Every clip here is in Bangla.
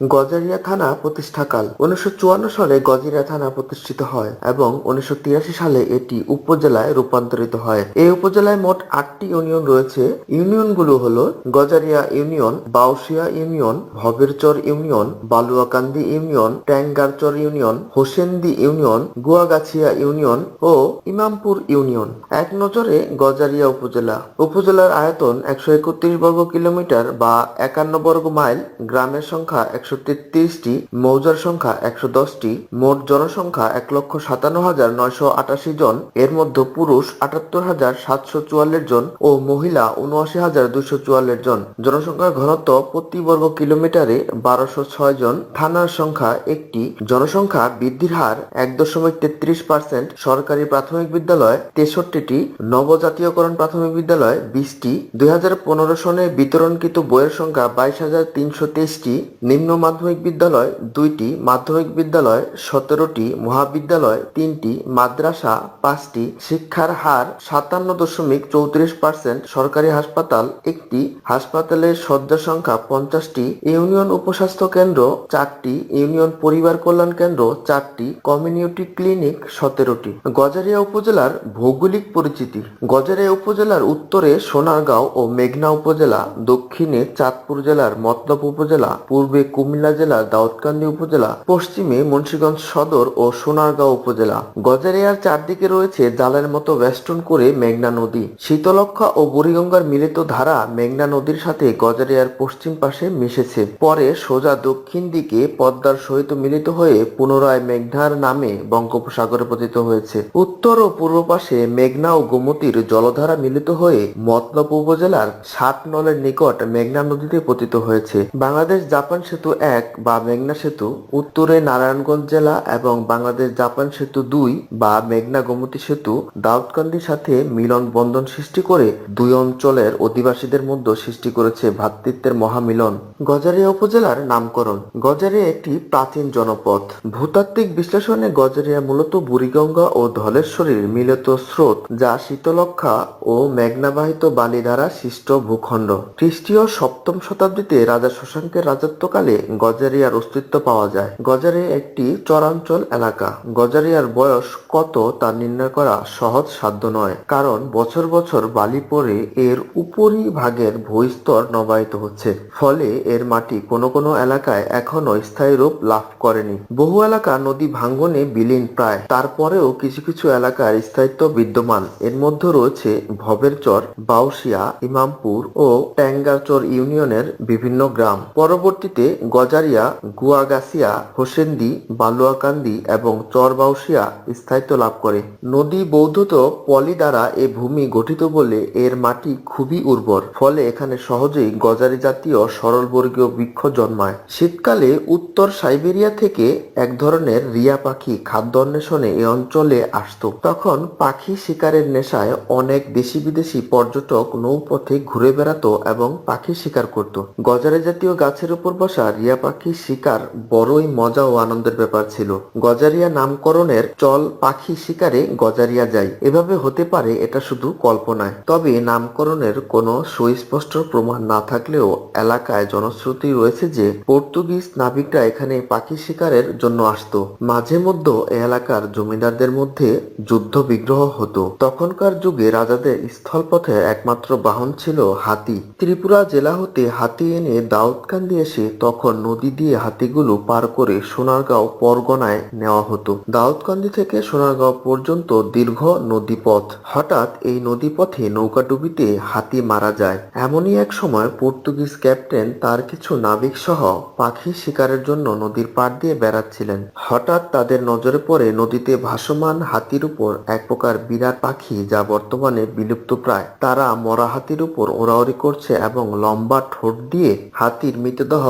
গজারিয়া থানা প্রতিষ্ঠাকাল। উনিশশো চুয়ান্ন সালে গজারিয়া থানা প্রতিষ্ঠিত হয় এবং উনিশশো তিরাশি সালে এটি উপজেলায় রূপান্তরিত হয়। এই উপজেলায় মোট আটটি ইউনিয়ন রয়েছে। ইউনিয়নগুলো হলো Gazaria union, Bausia union Bhaberchar union, Baluakandi union, Tangarchar union, Hosendi union, Guagachhia union ও ইমামপুর ইউনিয়ন। এক নজরে গজারিয়া উপজেলা। উপজেলার আয়তন একশো একত্রিশ বর্গ কিলোমিটার বা একান্ন বর্গ মাইল। গ্রামের সংখ্যা একশো তেত্রিশটি, মৌজার সংখ্যা একশো দশটি, মোট জনসংখ্যা এক লক্ষ সাতান্ন হাজার নয়শো আটাশি জন, এর মধ্যে পুরুষ আটাত্তর হাজার সাতশো চুয়াল্লিশ জন ও মহিলা উনআশি হাজার দুইশো চুয়াল্লিশ জন। জনসংখ্যার ঘনত্ব প্রতি বর্গ কিলোমিটারে বারোশো ছয় জন। থানার সংখ্যা একটি। জনসংখ্যা বৃদ্ধির হার এক দশমিক তেত্রিশ পার্সেন্ট। সরকারি প্রাথমিক বিদ্যালয় তেষট্টিটি। নবজাতীয়করণ প্রাথমিক বিদ্যালয় বিশটি। দুই হাজার পনেরো সনে বিতরণকৃত বইয়ের সংখ্যা বাইশ হাজার তিনশো তেইশটি। নিম্ন মাধ্যমিক বিদ্যালয় দুইটি, মাধ্যমিক বিদ্যালয় সতেরোটি, মহাবিদ্যালয় তিনটি, মাদ্রাসা পাঁচটি, শিক্ষার হার সাতান্ন দশমিক চৌত্রিশ পার্সেন্ট, সরকারি হাসপাতাল একটি হাসপাতালের শয্যা সংখ্যা পঞ্চাশটি, ইউনিয়ন উপস্বাস্থ্য কেন্দ্র চারটি, ইউনিয়ন পরিবার কল্যাণ কেন্দ্র চারটি, কমিউনিটি ক্লিনিক সতেরোটি। গজারিয়া উপজেলার ভৌগোলিক পরিচিতি গজারিয়া উপজেলার উত্তরে সোনারগাঁও ও মেঘনা উপজেলা, দক্ষিণে চাঁদপুর জেলার মতলব উপজেলা, পূর্বে কুমিল্লা জেলার দাউদকান্দি উপজেলা, পশ্চিমে মুন্সিগঞ্জ সদর ও সোনারগাঁও উপজেলা। গজারিয়ার চারদিকে রয়েছে জালের মতো বেষ্টন করে মেঘনা নদী। শীতলক্ষা ও বুড়িগঙ্গার মিলিত ধারা মেঘনা নদীর সাথে গজারিয়ার পশ্চিম পাশে মিশেছে। পরে সোজা দক্ষিণ দিকে পদ্মার সহিত মিলিত হয়ে পুনরায় মেঘনার নামে বঙ্গোপসাগরে পতিত হয়েছে। উত্তর ও পূর্ব পাশে মেঘনা ও গোমতীর জলধারা মিলিত হয়ে মতলব উপজেলার সাত নলের নিকট মেঘনা নদীতে পতিত হয়েছে। বাংলাদেশ জাপান সেতু এক বা মেঘনা সেতু, উত্তরে নারায়ণগঞ্জ জেলা এবং বাংলাদেশ জাপান সেতু দুই বা মেঘনা গোমতী সেতু দাউদকান্দির সাথে মিলন বন্ধন সৃষ্টি করে দুই অঞ্চলের অধিবাসীদের মধ্যে সৃষ্টি করেছে ভ্রাতৃত্বের মহামিলন। গজারিয়া উপজেলার নামকরণ। গজারিয়া একটি প্রাচীন জনপদ ভূতাত্ত্বিক বিশ্লেষণে গজারিয়া মূলত বুড়িগঙ্গা ও ধলেশ্বরীর মিলিত স্রোত, যা শীতলক্ষা ও মেঘনাবাহিত বালি দ্বারা সৃষ্ট ভূখণ্ড। খ্রিস্টীয় সপ্তম শতাব্দীতে রাজা শশাঙ্কের রাজত্বকালে গজারিয়ার অস্তিত্ব পাওয়া যায়। গজারিয়া একটি চরাঞ্চল এলাকা। গজারিয়ার বয়স কত তা নির্ণয় করা সহজ সাধ্য নয়, কারণ বছর বছর বালি পরে এর উপরি ভাগের ভূস্তর নবায়িত হচ্ছে। ফলে এর মাটি কোনো কোনো এলাকায় এখনও স্থায়ী রূপ লাভ করেনি। বহু এলাকা নদী ভাঙ্গনে বিলীন প্রায়। তারপরেও কিছু কিছু এলাকার স্থায়িত্ব বিদ্যমান। এর মধ্যে রয়েছে ভবেরচর, বাউসিয়া, ইমামপুর ও ট্যাঙ্গারচর ইউনিয়নের বিভিন্ন গ্রাম। পরবর্তীতে গজারিয়া গুয়াগাছিয়া হোসেন্দি, বালুয়াকান্দি এবং চরবাউসিয়া স্থায়িত্ব লাভ করে। নদী বৌদ্ধত পলি দ্বারা এ ভূমি গঠিত বলে এর মাটি খুবই উর্বর, ফলে এখানে সহজেই গজারি জাতীয় সরলবর্গীয় বৃক্ষ জন্মায়। শীতকালে উত্তর সাইবেরিয়া থেকে এক ধরনের রিয়া পাখি খাদ্য অন্বেষণে এ অঞ্চলে আসতো। তখন পাখি শিকারের নেশায় অনেক দেশি বিদেশি পর্যটক নৌপথে ঘুরে বেড়াতো এবং পাখি শিকার করত। গজারি জাতীয় গাছের উপর বসা রিয়া পাখি শিকার বড়ই মজা ও আনন্দের ব্যাপার ছিল। গজারিয়া নামকরণের চল পাখি শিকারে গজারিয়া যায়। এভাবে হতে পারে, এটা শুধু কল্পনায়। তবে নামকরণের কোনো সুস্পষ্ট প্রমাণ না থাকলেও এলাকায় জনশ্রুতি রয়েছে যে, পর্তুগিজ নাবিকরা এখানে পাখি শিকারের জন্য আসতো। মাঝে মধ্যে এলাকার জমিদারদের মধ্যে যুদ্ধ বিগ্রহ হতো। তখনকার যুগে রাজাদের স্থলপথে একমাত্র বাহন ছিল হাতি। ত্রিপুরা জেলা হতে হাতি এনে দাউদকান্দি এসে তখন নদী দিয়ে হাতিগুলো পার করে সোনারগাঁও পরগনায় নেওয়া হতো, দাউদকান্দি থেকে সোনারগাঁও পর্যন্ত দীর্ঘ নদীপথ। হঠাৎ এই নদীপথে নৌকাডুবিতে হাতি মারা যায়। এমনই এক সময় পর্তুগিজ ক্যাপ্টেন তার কিছু নাবিক সহ পাখি শিকারের জন্য নদীর পাড় দিয়ে বেড়াচ্ছিলেন। হঠাৎ তাদের নজরে পড়ে নদীতে ভাসমান হাতির উপর এক প্রকার বিরাট পাখি যা বর্তমানে বিলুপ্ত প্রায়। তারা মরা হাতির উপর ওড়াওড়ি করছে এবং লম্বা ঠোঁট দিয়ে হাতির মৃতদেহ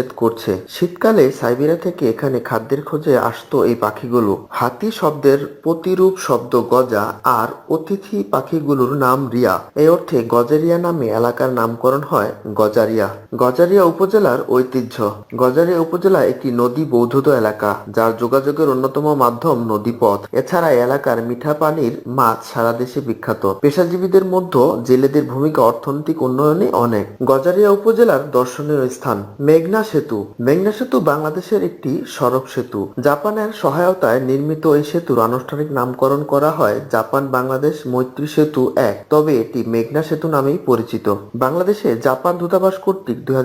বিচ্ছেদ করছে। শীতকালে সাইবেরিয়া থেকে এখানে খাদ্যের খোঁজে আসতো এই পাখিগুলো। হাতি শব্দের প্রতিরূপ শব্দ গজা আর অতিথি পাখিগুলোর নাম রিয়া। এই অর্থে গজারিয়া নামে এলাকার নামকরণ হয় গজারিয়া। গজারিয়া উপজেলার ঐতিহ্য। গজারিয়া উপজেলা একটি নদী বৌদ্ধত এলাকা, যার যোগাযোগের অন্যতম মাধ্যম নদীপথ। এছাড়া এলাকার মিঠা পানির মাছ সারা দেশে বিখ্যাত। পেশাজীবীদের মধ্যে জেলেদের ভূমিকা অর্থনৈতিক উন্নয়নে অনেক। গজারিয়া উপজেলার দর্শনীয় স্থান। মেঘনা সেতু। মেঘনা সেতু বাংলাদেশের একটি সড়ক সেতু। জাপানের সহায়তায় নির্মিত এই সেতুর আনুষ্ঠানিক নামকরণ করা হয় জাপান বাংলাদেশ মৈত্রী সেতু এক। তবে এটি মেঘনা সেতু নামেই পরিচিত। বাংলাদেশে জাপান দূতাবাস কর্তৃক দুই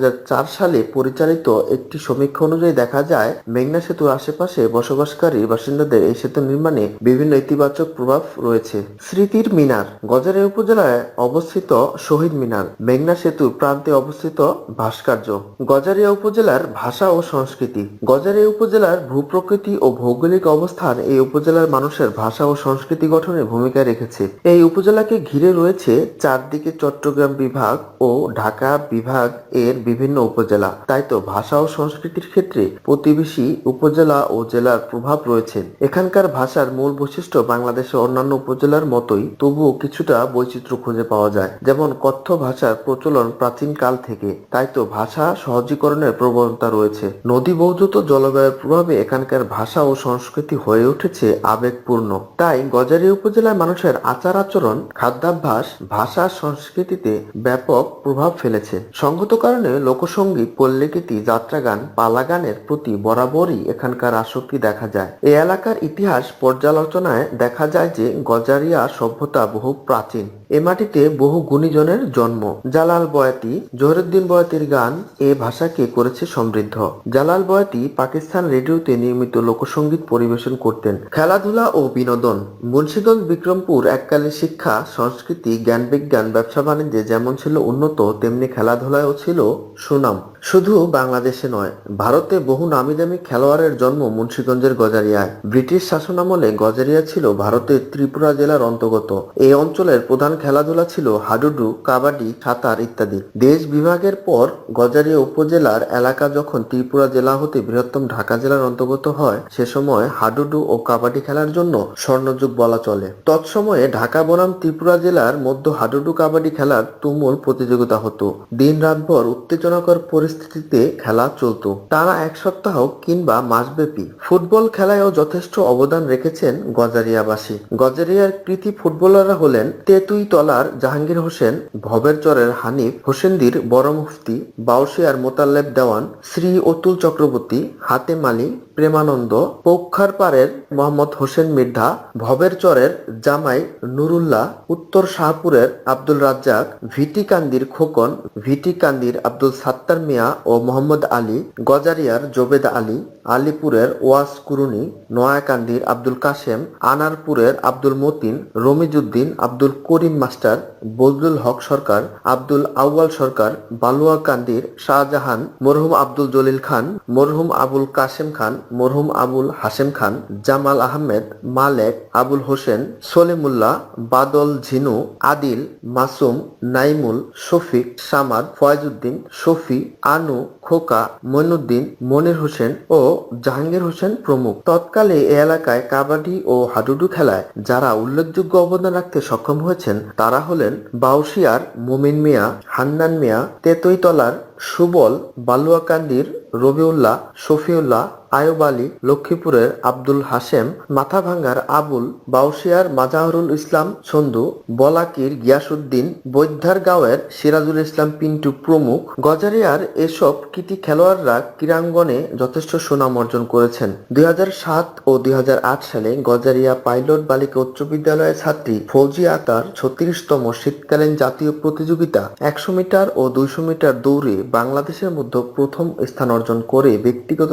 সালে পরিচালিত একটি সমীক্ষা অনুযায়ী দেখা যায়, মেঘনা সেতুর আশেপাশে বসবাসকারী বাসিন্দাদের এই সেতু নির্মাণে বিভিন্ন ইতিবাচক প্রভাব রয়েছে। স্মৃতির মিনার, গজারিয়া উপজেলায় অবস্থিত শহীদ মিনার। মেঘনা সেতুর প্রান্তে অবস্থিত ভাস্কর্য। গজারিয়া উপজেলার ভাষা ও সংস্কৃতি। গজারিয়া উপজেলার ভূপ্রকৃতি ও ভৌগোলিক অবস্থান এই উপজেলার মানুষের ভাষা ও সংস্কৃতি গঠনে ভূমিকা রেখেছে। এই উপজেলাকে ঘিরে রয়েছে চারদিকে চট্টগ্রাম বিভাগ ও ঢাকা বিভাগ এর বিভিন্ন উপজেলা। তাই তো ভাষা ও সংস্কৃতির ক্ষেত্রে প্রতিবেশী উপজেলা ও জেলার প্রভাব রয়েছে। এখানকার ভাষার মূল বৈশিষ্ট্য বাংলাদেশের অন্যান্য উপজেলার মতোই, তবুও কিছুটা বৈচিত্র্য খুঁজে পাওয়া যায়। যেমন কথ্য ভাষার প্রচলন প্রাচীন কাল থেকে, তাই তো ভাষা সহজীকরণের প্রবণতা রয়েছে। নদী বৌদ্ধত জলবায়ুর প্রভাবে এখানকার ভাষা ও সংস্কৃতি হয়ে উঠেছে আবেগপূর্ণ। তাই গজারিয়া উপজেলার মানুষের আচার আচরণ খাদ্যাভ্যাস, ভাষা, সংস্কৃতিতে ব্যাপক প্রভাব ফেলেছে। সংগত কারণে লোকসঙ্গীত পল্লীগীতি, যাত্রাগান, পালাগানের প্রতি বরাবরই এখানকার আসক্তি দেখা যায়। এ এলাকার ইতিহাস পর্যালোচনায় দেখা যায় যে গজারিয়া সভ্যতা বহু প্রাচীন। এ মাটিতে বহু গুণীজনের জন্ম। জালাল বয়াতি, জহরুদ্দিন বয়াতির গান এ ভাষাকে করেছে সমৃদ্ধ। জালাল বয়াতি পাকিস্তান রেডিওতে নিয়মিত লোকসঙ্গীত পরিবেশন করতেন। খেলাধুলা ও বিনোদন। মুন্সিগঞ্জ, বিক্রমপুর এককালীন শিক্ষা, সংস্কৃতি, জ্ঞান বিজ্ঞান, ব্যবসা বাণিজ্যে যেমন ছিল উন্নত, তেমনি খেলাধুলায়ও ছিল সুনাম। শুধু বাংলাদেশে নয়, ভারতে বহু নামি দামি খেলোয়াড়ের জন্ম মুন্সিগঞ্জের গজারিয়ায়। ব্রিটিশ শাসনামলে গজারিয়া ছিল ভারতের ত্রিপুরা জেলার অন্তর্গত। এই অঞ্চলের প্রধান খেলাধুলা ছিল হাডুডু, কাবাডি, সাঁতার ইত্যাদি। দেশ বিভাগের পর গজারিয়া উপজেলার এলাকা যখন ত্রিপুরা জেলা হতে বৃহত্তম ঢাকা জেলার অন্তর্গত হয়, সে সময় হাডুডু ও কাবাডি খেলার জন্য স্বর্ণযুগ বলা চলে। তৎসময়ে ঢাকা বনাম ত্রিপুরা জেলার মধ্য হাডুডু কাবাডি খেলার তুমুল প্রতিযোগিতা হতো। দিন রাতভর উত্তেজনাকর পরিস্থিতিতে খেলা চলতো। টানা এক সপ্তাহ কিংবা মাসব্যাপী ফুটবল খেলায়ও যথেষ্ট অবদান রেখেছেন গজারিয়াবাসী। গজারিয়ার কৃতি ফুটবলাররা হলেন তেতুই তলার জাহাঙ্গীর হোসেন ভবের চরের হানিফ হোসেনদির বড় মুফতি বাউসিয়ার মোতাল্লেব দেওয়ান শ্রী অতুল চক্রবর্তী হাতেম আলী প্রেমানন্দ পৌক্ষার পাড়ের মোহাম্মদ হোসেন মির্ধা, ভবের চরের জামাই নুরুল্লাহ, উত্তর শাহপুরের আব্দুল রাজ্জাক, ভিটিকান্দির খোকন, ভিটিকান্দির আব্দুল সাত্তার মিয়া ও মোহাম্মদ আলী, গজারিয়ার জোবেদ আলী, আলিপুরের ওয়াস কুরুনি, নয়াকান্দির আব্দুল কাশেম, আনারপুরের আব্দুল মতিন রমিজুদ্দিন আব্দুল করিম মাস্টার বজলুল হক সরকার, আব্দুল আউয়াল সরকার, বালুয়াকান্দির শাহজাহান মরহুম আব্দুল জলিল খান, মরহুম আবুল কাশেম খান, মরহুম আবুল হাশেম খান, জামাল আহমেদ, মালেক আবুল হোসেন, সলিমুল্লাহ, বাদল ঝিনু, আদিল, মাসুম, নাইমুল, শফিক, সামাদ, ফয়েজউদ্দিন, শফি, আনু, খোকা, মইনুদ্দিন, মনির হোসেন ও জাহাঙ্গীর হোসেন প্রমুখ। তৎকালে এ এলাকায় কাবাডি ও হাডুডু খেলায় যারা উল্লেখযোগ্য অবদান রাখতে সক্ষম হয়েছেন, তারা হলেন বাউসিয়ার মুমিন মিয়া, হান্নান মিয়া, তেতইতলার সুবল বালুয়াকান্দির রবিউল্লাহ শফিউল্লাহ আয়ুব আলী, লক্ষ্মীপুরের আব্দুল হাশেম, মাথাভাঙ্গার আবুল বাউসিয়ার মাজাহরুল ইসলাম সন্ধু বলাকির গিয়াসুদ্দিন বৈদ্যার গাঁওয়ের সিরাজুল ইসলাম পিন্টু প্রমুখ, গজারিয়ার এসব কৃতি খেলোয়াড়রা ক্রীড়াঙ্গনে যথেষ্ট সুনাম অর্জন করেছেন। দুই হাজার সাত ও দুই হাজার আট সালে গজারিয়া পাইলট বালিকা উচ্চ বিদ্যালয়ের ছাত্রী ফৌজি আক্তার ছত্রিশতম শীতকালীন জাতীয় প্রতিযোগিতা একশো মিটার ও দুইশো মিটার দৌড়ে বাংলাদেশের মধ্যে প্রথম স্থান অর্জন করে ব্যক্তিগত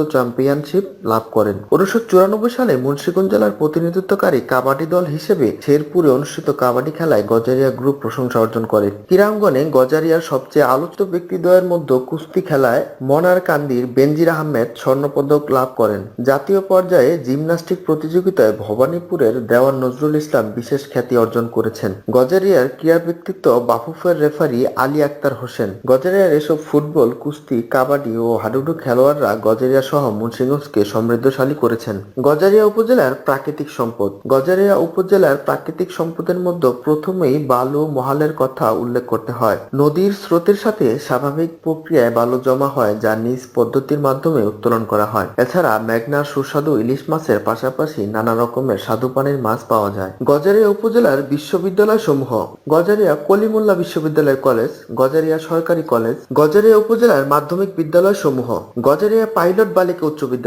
চ্যাম্পিয়নশিপ লাভ করেন। উনিশশো চুরানব্বই সালে মুন্সিগঞ্জ জেলার প্রতিনিধিত্বকারী কাবাডি দল হিসেবে শেরপুরে অনুষ্ঠিত কাবাডি খেলায় গজারিয়া গ্রুপ প্রশংসা অর্জন করে ক্রীড়াঙ্গনে গজারিয়ার সবচেয়ে আলোচিত ব্যক্তিদ্বয়ের মধ্যে কুস্তি খেলায় মনার কান্দির বেনজির আহমেদ স্বর্ণপদক লাভ করেন। জাতীয় পর্যায়ে জিমন্যাস্টিক প্রতিযোগিতায় ভবানীপুরের দেওয়ান নজরুল ইসলাম বিশেষ খ্যাতি অর্জন করেছেন। গজারিয়ার ক্রীড়া ব্যক্তিত্ব বাফুফের রেফারি আলী আক্তার হোসেন। গজারিয়ার এসব ফুটবল, কুস্তি, কাবাডি ও হাডুডু খেলোয়াড়রা গজারিয়া সহ মুন্সিগঞ্জ মানিকগঞ্জকে সমৃদ্ধশালী করেছেন। গজারিয়া উপজেলার প্রাকৃতিক সম্পদ। গজারিয়া উপজেলার প্রাকৃতিক সম্পদের মধ্যে প্রথমেই বালু, মহালের কথা উল্লেখ করতে হয়। নদীর স্রোতের সাথে স্বাভাবিক প্রক্রিয়ায় বালু জমা হয়, যা নিজ পদ্ধতির মাধ্যমে উত্তোলন করা হয়। এছাড়া মেঘনার সুস্বাদু ইলিশ মাছের পাশাপাশি নানা রকমের স্বাদু পানির মাছ পাওয়া যায়। গজারিয়া উপজেলার বিশ্ববিদ্যালয় সমূহ গজারিয়া কলিমুল্লা বিশ্ববিদ্যালয় কলেজ, গজারিয়া সরকারি কলেজ, গজারিয়া উপজেলার মাধ্যমিক বিদ্যালয় সমূহ গজারিয়া পাইলট বালিকা উচ্চ বিদ্যালয়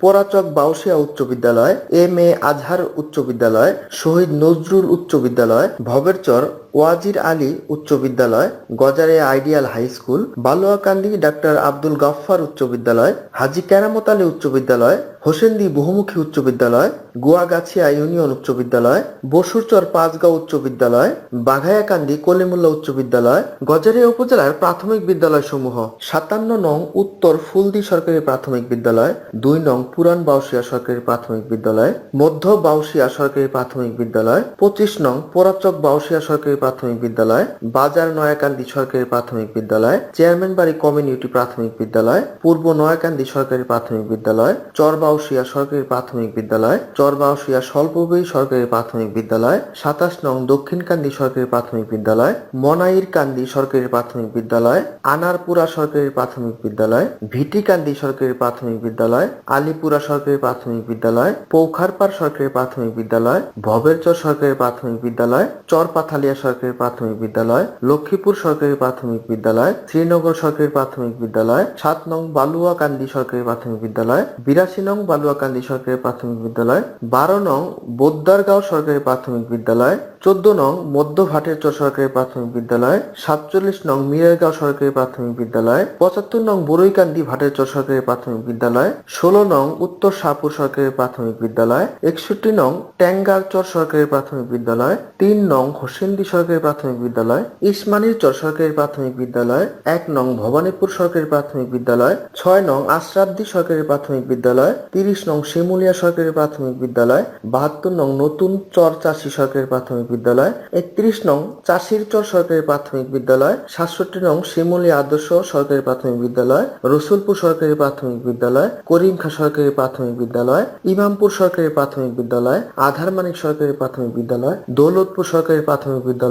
পোরাচক বাউসিয়া উচ্চ বিদ্যালয় এম এ আজহার উচ্চ বিদ্যালয় শহীদ নজরুল উচ্চ বিদ্যালয় ভবেরচর ওয়াজির আলী উচ্চ বিদ্যালয় Gazaria ideal high school, Baluakandi doctor Abdul Gaffar উচ্চ বিদ্যালয়, হাজি কেরামত আলী উচ্চ বিদ্যালয়, হোসেন্দি বহুমুখী উচ্চ বিদ্যালয়, গুয়াগাছিয়া ইউনিয়ন উচ্চ বিদ্যালয়, বসুরচর পাঁচগাঁও উচ্চ বিদ্যালয়, বাঘায়াকান্দি কলিমুল্লা উচ্চ বিদ্যালয় গজারিয়া উপজেলার প্রাথমিক বিদ্যালয় সমূহ সাতান্ন নং উত্তর ফুলদি সরকারি প্রাথমিক বিদ্যালয়, দুই নং পুরান বাউসিয়া সরকারি প্রাথমিক বিদ্যালয়, মধ্য বাউসিয়া সরকারি প্রাথমিক বিদ্যালয়, পঁচিশ নং পোরাচক বাউসিয়া সরকারি প্রাথমিক বিদ্যালয় বাজার নয়াকান্দি সরকারি প্রাথমিক বিদ্যালয় চেয়ারম্যান বাড়ি কমিউনিটি প্রাথমিক বিদ্যালয় পূর্ব নয়াকান্দি সরকারি প্রাথমিক বিদ্যালয় চরবাউসিয়া সরকারি প্রাথমিক বিদ্যালয় চরবাউসিয়া স্বল্পব্যয়ী সরকারি প্রাথমিক বিদ্যালয় সাতাশ নং দক্ষিণকান্দি সরকারি প্রাথমিক বিদ্যালয় মনাইর কান্দি সরকারি প্রাথমিক বিদ্যালয় আনারপুরা সরকারি প্রাথমিক বিদ্যালয় ভিটিকান্দি সরকারি প্রাথমিক বিদ্যালয় আলিপুরা সরকারি প্রাথমিক বিদ্যালয় পৌখারপাড় সরকারি প্রাথমিক বিদ্যালয় ভবেরচর সরকারি প্রাথমিক বিদ্যালয় চরপাথালিয়া সরকারি প্রাথমিক বিদ্যালয় লক্ষ্মীপুর সরকারি প্রাথমিক বিদ্যালয় শ্রীনগর সরকারি প্রাথমিক বিদ্যালয় সাত নং বালুয়াকান্দি সরকারি প্রাথমিক বিদ্যালয় বিরাশি নং বালুয়াকান্দি সরকারি প্রাথমিক বিদ্যালয় বারো নং বোদ্দারগাঁও সরকারি প্রাথমিক বিদ্যালয় চোদ্দ নং মধ্য ভাটেরচর সরকারি প্রাথমিক বিদ্যালয় সাতচল্লিশ নং মিরেরগাঁও সরকারি প্রাথমিক বিদ্যালয় পঁচাত্তর নং বরৈকান্দি ভাটেরচর সরকারি প্রাথমিক বিদ্যালয় ষোলো নং উত্তর শাহপুর সরকারি প্রাথমিক বিদ্যালয় একষট্টি নং ট্যাঙ্গারচর সরকারি প্রাথমিক বিদ্যালয় তিন নং হোসেন্দি সরকারি প্রাথমিক বিদ্যালয় ইসমানির চর সরকারি প্রাথমিক বিদ্যালয় এক নং ভবানীপুর সরকারি প্রাথমিক বিদ্যালয় ছয় নং আশরাফদি সরকারি প্রাথমিক বিদ্যালয় তিরিশ নং শিমুলিয়া সরকারি প্রাথমিক বিদ্যালয় বাহাত্তর নং নতুন চর চাষী সরকারি প্রাথমিক বিদ্যালয় একত্রিশ নং চাষির চর সরকারি প্রাথমিক বিদ্যালয় সাতষট্টি নং শিমুলিয়া আদর্শ সরকারি প্রাথমিক বিদ্যালয় রসুলপুর সরকারি প্রাথমিক বিদ্যালয় করিমখা সরকারি প্রাথমিক বিদ্যালয় ইমামপুর সরকারি প্রাথমিক বিদ্যালয় আধারমানিক সরকারি প্রাথমিক বিদ্যালয় দৌলতপুর সরকারি প্রাথমিক বিদ্যালয়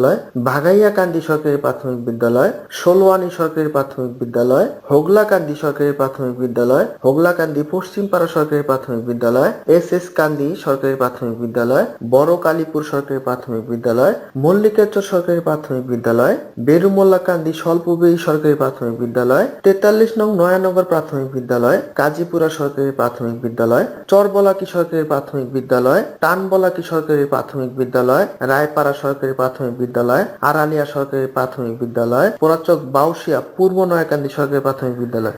ভাগাইয়াকান্দি সরকারি প্রাথমিক বিদ্যালয় ষোলোয়ানি সরকারি প্রাথমিক বিদ্যালয় হোগলাকান্দি সরকারি প্রাথমিক বিদ্যালয় হোগলাকান্দি পশ্চিমপাড়া সরকারি প্রাথমিক বিদ্যালয় এস এস কান্দি সরকারি প্রাথমিক বিদ্যালয় বড় কালীপুর সরকারি প্রাথমিক বিদ্যালয় মল্লিকেশ্বর সরকারি প্রাথমিক বিদ্যালয় বেরুমোল্লা কান্দি স্বল্পব্যয়ী সরকারি প্রাথমিক বিদ্যালয় তেতাল্লিশ নং নয়ানগর প্রাথমিক বিদ্যালয় কাজীপুরা সরকারি প্রাথমিক বিদ্যালয় চরবলাকি সরকারি প্রাথমিক বিদ্যালয় টানবলাকি সরকারি প্রাথমিক বিদ্যালয় রায়পাড়া সরকারি প্রাথমিক বিদ্যালয় আড়ালিয়া সরকারি প্রাথমিক বিদ্যালয় পোড়াচক বাউসিয়া পূর্ব নয়াকান্দি সরকারি প্রাথমিক বিদ্যালয়।